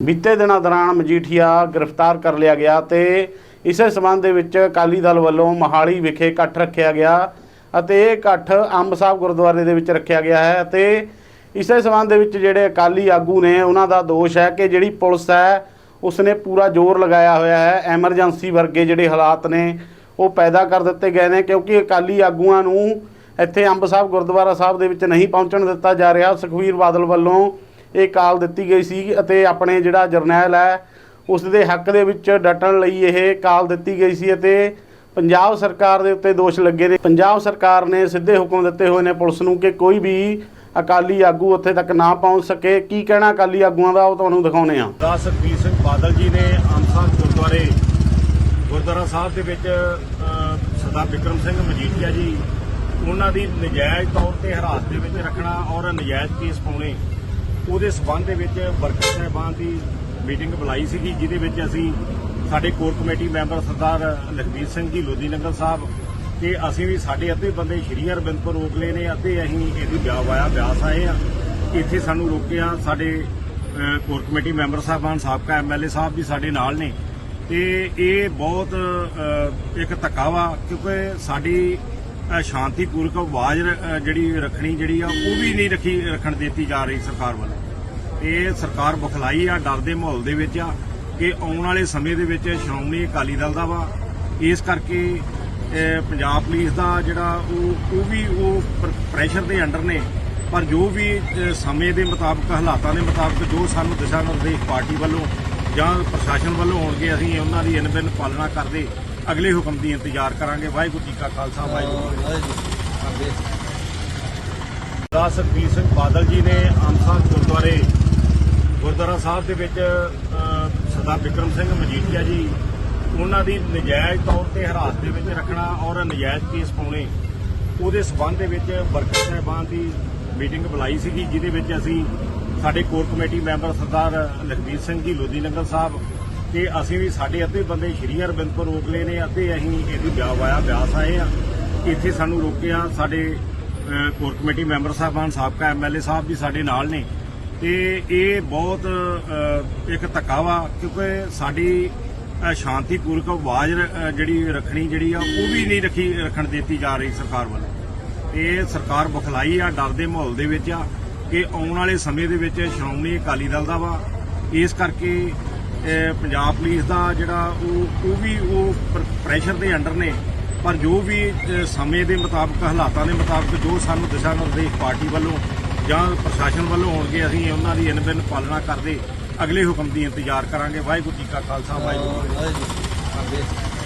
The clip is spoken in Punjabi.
ਬੀਤੇ ਦਿਨਾਂ ਦੌਰਾਨ ਮਜੀਠੀਆ ਗ੍ਰਿਫਤਾਰ ਕਰ ਲਿਆ ਗਿਆ ਤੇ ਇਸੇ ਸਬੰਧ ਦੇ ਵਿੱਚ ਅਕਾਲੀ ਦਲ ਵੱਲੋਂ ਮਹਾਲੀ ਵਿਖੇ ਇਕੱਠ ਰੱਖਿਆ ਗਿਆ ਅਤੇ ਇਹ ਇਕੱਠ ਅੰਬ ਸਾਹਿਬ ਗੁਰਦੁਆਰੇ ਦੇ ਵਿੱਚ ਰੱਖਿਆ ਗਿਆ ਹੈ ਅਤੇ ਇਸੇ ਸਬੰਧ ਦੇ ਵਿੱਚ ਜਿਹੜੇ ਅਕਾਲੀ ਆਗੂ ਨੇ ਉਹਨਾਂ ਦਾ ਦੋਸ਼ ਹੈ ਕਿ ਜਿਹੜੀ ਪੁਲਿਸ ਹੈ, ਉਸਨੇ ਪੂਰਾ ਜ਼ੋਰ ਲਗਾਇਆ ਹੋਇਆ ਹੈ। ਐਮਰਜੈਂਸੀ ਵਰਗੇ ਜਿਹੜੇ ਹਾਲਾਤ ਨੇ, ਉਹ ਪੈਦਾ ਕਰ ਦਿੱਤੇ ਗਏ ਨੇ ਕਿਉਂਕਿ ਅਕਾਲੀ ਆਗੂਆਂ ਨੂੰ ਇੱਥੇ ਅੰਬ ਸਾਹਿਬ ਗੁਰਦੁਆਰਾ ਸਾਹਿਬ ਦੇ ਵਿੱਚ ਨਹੀਂ ਪਹੁੰਚਣ ਦਿੱਤਾ ਜਾ ਰਿਹਾ। ਸੁਖਵੀਰ ਬਾਦਲ ਵੱਲੋਂ ਇਹ ਕਾਲ ਦਿੱਤੀ ਗਈ ਸੀ ਅਤੇ ਆਪਣੇ ਜਿਹੜਾ ਜਰਨੈਲ ਹੈ ਉਸ ਦੇ ਹੱਕ ਦੇ ਵਿੱਚ ਡਟਣ ਲਈ ਇਹ ਕਾਲ ਦਿੱਤੀ ਗਈ ਸੀ ਅਤੇ ਪੰਜਾਬ ਸਰਕਾਰ ਦੇ ਉੱਤੇ ਦੋਸ਼ ਲੱਗੇ ਨੇ। ਪੰਜਾਬ ਸਰਕਾਰ ਨੇ ਸਿੱਧੇ ਹੁਕਮ ਦਿੱਤੇ ਹੋਏ ਨੇ ਪੁਲਿਸ ਨੂੰ ਕਿ ਕੋਈ ਵੀ ਅਕਾਲੀ ਆਗੂ ਉੱਥੇ ਤੱਕ ਨਾ ਪਹੁੰਚ ਸਕੇ। ਕੀ ਕਹਿਣਾ ਅਕਾਲੀ ਆਗੂਆਂ ਦਾ, ਉਹ ਤੁਹਾਨੂੰ ਦਿਖਾਉਨੇ ਆ। ਦਾ ਸੁਖਬੀਰ ਸਿੰਘ ਬਾਦਲ ਜੀ ਨੇ ਅੰਮ੍ਰਿਤਸਰ ਗੁਰਦੁਆਰੇ, ਗੁਰਦੁਆਰਾ ਸਾਹਿਬ ਦੇ ਵਿੱਚ ਸਰਦਾਰ ਵਿਕਰਮ ਸਿੰਘ ਮਜੀਠੀਆ ਜੀ, ਉਹਨਾਂ ਦੀ ਨਜਾਇਜ਼ ਤੌਰ ਤੇ ਹਰਾਸ ਦੇ ਵਿੱਚ ਰੱਖਣਾ ਔਰ ਨਜਾਇਜ਼ ਕੇਸ ਪਾਉਣੇ ਉਹਦੇ ਸਬੰਧ ਦੇ ਵਿੱਚ ਵਰਕਰ ਸਾਹਿਬਾਨ ਦੀ ਮੀਟਿੰਗ ਬੁਲਾਈ ਸੀਗੀ, ਜਿਹਦੇ ਵਿੱਚ ਅਸੀਂ ਸਾਡੇ core committee member Sardar Lakhbir Singh ji, Lodhi Nangal ਸਾਹਿਬ ਤੇ ਅਸੀਂ ਵੀ ਸਾਡੇ ਅੱਧੇ ਬੰਦੇ ਸ਼੍ਰੀ ਅਰਬਿੰਦਪੁਰ ਰੋਕ ਨੇ ਅੱਧੇ ਅਸੀਂ ਇਹਦੀ ਬਿਆ ਵਾਇਆ ਬਿਆਸ ਆਏ ਆ। ਇੱਥੇ ਸਾਨੂੰ ਰੋਕਿਆ ਸਾਡੇ ਕੋਰ ਕਮੇਟੀ ਮੈਂਬਰ ਸਾਹਿਬਾਨ, ਸਾਬਕਾ ਐਮਐਲਏ ਸਾਹਿਬ ਵੀ ਸਾਡੇ ਨਾਲ ਨੇ। ਤੇ ਇਹ ਬਹੁਤ ਇੱਕ ਧੱਕਾ ਵਾ, ਕਿਉਂਕਿ ਸਾਡੀ ਅ, ਸ਼ਾਂਤੀਪੂਰਵਕ ਆਵਾਜ਼ ਜਿਹੜੀ ਰੱਖਣੀ ਜਿਹੜੀ ਆ ਉਹ ਵੀ ਨਹੀਂ ਰੱਖੀ ਰੱਖਣ ਦਿੱਤੀ ਜਾ ਰਹੀ ਸਰਕਾਰ ਵੱਲੋਂ। ਇਹ ਸਰਕਾਰ ਬਖਲਾਈ ਆ ਡਰ ਦੇ ਮਾਹੌਲ ਦੇ ਵਿੱਚ ਆ ਕਿ ਆਉਣ ਵਾਲੇ ਸਮੇਂ ਦੇ ਵਿੱਚ ਸ਼੍ਰੋਮਣੀ ਅਕਾਲੀ ਦਲ ਦਾ ਵਾ। ਇਸ ਕਰਕੇ ਪੰਜਾਬ ਪੁਲਿਸ ਦਾ ਜਿਹੜਾ ਉਹ ਉਹ ਵੀ ਉਹ ਪ੍ਰੈਸ਼ਰ ਦੇ ਅੰਡਰ ਨੇ। ਪਰ ਜੋ ਵੀ ਸਮੇਂ ਦੇ ਮੁਤਾਬਕ ਹਾਲਾਤਾਂ ਦੇ ਮੁਤਾਬਕ ਜੋ ਸਾਨੂੰ ਦਿਸ਼ਾ ਨਿਰਦੇਸ਼ ਪਾਰਟੀ ਵੱਲੋਂ ਜਾਂ ਪ੍ਰਸ਼ਾਸਨ ਵੱਲੋਂ ਹੋਣਗੇ ਅਸੀਂ ਉਹਨਾਂ ਦੀ ਇਨਬਿਨ ਪਾਲਣਾ ਕਰਦੇ ਅਗਲੇ ਹੁਕਮ ਦੀ ਇੰਤਜ਼ਾਰ ਕਰਾਂਗੇ। ਵਾਹਿਗੁਰੂ ਜੀ ਕਾ ਖਾਲਸਾ, ਵਾਹਿਗੁਰੂ ਜੀ ਕੀ ਫਤਿਹ। ਦਾ ਸੁਖਬੀਰ ਸਿੰਘ ਬਾਦਲ ਜੀ ਨੇ ਅੰਮ੍ਰਿਤਸਰ ਗੁਰਦੁਆਰੇ, ਗੁਰਦੁਆਰਾ ਸਾਹਿਬ ਦੇ ਵਿੱਚ ਸਰਦਾਰ ਵਿਕਰਮ ਸਿੰਘ ਮਜੀਠੀਆ ਜੀ, ਉਹਨਾਂ ਦੀ ਨਜਾਇਜ਼ ਤੌਰ ਤੇ ਹਰਾਸ ਦੇ ਵਿੱਚ ਰੱਖਣਾ ਔਰ ਨਜਾਇਜ਼ ਕੇਸ ਪਾਉਣੇ, ਉਹਦੇ ਸਬੰਧ ਦੇ ਵਿੱਚ ਵਰਕਰ ਸਾਹਿਬਾਨ ਦੀ ਮੀਟਿੰਗ ਬੁਲਾਈ ਸੀਗੀ, ਜਿਹਦੇ ਵਿੱਚ ਅਸੀਂ ਸਾਡੇ core committee member Sardar Lakhbir Singh ji, Lodhi Nangal ਸਾਹਿਬ ਤੇ ਅਸੀਂ ਵੀ ਸਾਡੇ ਅੱਧੇ ਬੰਦੇ ਸ਼੍ਰੀ ਅਰਬਿੰਦਪੁਰ ਰੋਕ ਲਏ ਨੇ ਅੱਧੇ ਅਸੀਂ ਇਹਦੀ ਬਿਆ ਵਾਇਆ ਬਿਆਸ ਆਏ ਆ ਇੱਥੇ ਸਾਨੂੰ ਰੋਕਿਆ ਸਾਡੇ ਕੋਰ ਕਮੇਟੀ ਮੈਂਬਰ ਸਾਹਿਬਾਨ ਸਾਬਕਾ ਐਮਐਲਏ ਸਾਹਿਬ ਵੀ ਸਾਡੇ ਨਾਲ ਨੇ। ਤੇ ਇਹ ਬਹੁਤ ਇੱਕ ਧੱਕਾ ਵਾ ਕਿਉਂਕਿ ਸਾਡੀ ਅ, ਸ਼ਾਂਤੀਪੂਰਵਕ ਆਵਾਜ਼ ਜਿਹੜੀ ਰੱਖਣੀ ਜਿਹੜੀ ਆ ਉਹ ਵੀ ਨਹੀਂ ਰੱਖੀ ਰੱਖਣ ਦਿੱਤੀ ਜਾ ਰਹੀ ਸਰਕਾਰ ਵੱਲੋਂ। ਇਹ ਸਰਕਾਰ ਬਖਲਾਈ ਆ ਡਰ ਦੇ ਮਾਹੌਲ ਦੇ ਵਿੱਚ ਆ ਕਿ ਆਉਣ ਵਾਲੇ ਸਮੇਂ ਦੇ ਵਿੱਚ ਸ਼੍ਰੋਮਣੀ ਅਕਾਲੀ ਦਲ ਦਾ ਵਾ। ਇਸ ਕਰਕੇ ਪੰਜਾਬ ਪੁਲਿਸ ਦਾ ਜਿਹੜਾ ਉਹ ਉਹ ਵੀ ਉਹ ਪ੍ਰੈਸ਼ਰ ਦੇ ਅੰਡਰ ਨੇ। ਪਰ ਜੋ ਵੀ ਸਮੇਂ ਦੇ ਮੁਤਾਬਕ, ਹਾਲਾਤਾਂ ਦੇ ਮੁਤਾਬਕ ਜੋ ਸਾਨੂੰ ਦਿਸ਼ਾ ਨਿਰਦੇਸ਼ ਪਾਰਟੀ ਵੱਲੋਂ ਜਾਂ ਪ੍ਰਸ਼ਾਸਨ ਵੱਲੋਂ ਹੋਣਗੇ, ਅਸੀਂ ਉਹਨਾਂ ਦੀ ਇਨਬਿਨ ਪਾਲਣਾ ਕਰਦੇ ਅਗਲੇ ਹੁਕਮ ਦੀ ਇੰਤਜ਼ਾਰ ਕਰਾਂਗੇ। ਵਾਹਿਗੁਰੂ ਜੀ ਕਾ ਖਾਲਸਾ ਵਾਹਿਗੁਰੂ ਜੀ ਕੀ ਫਤਿਹ।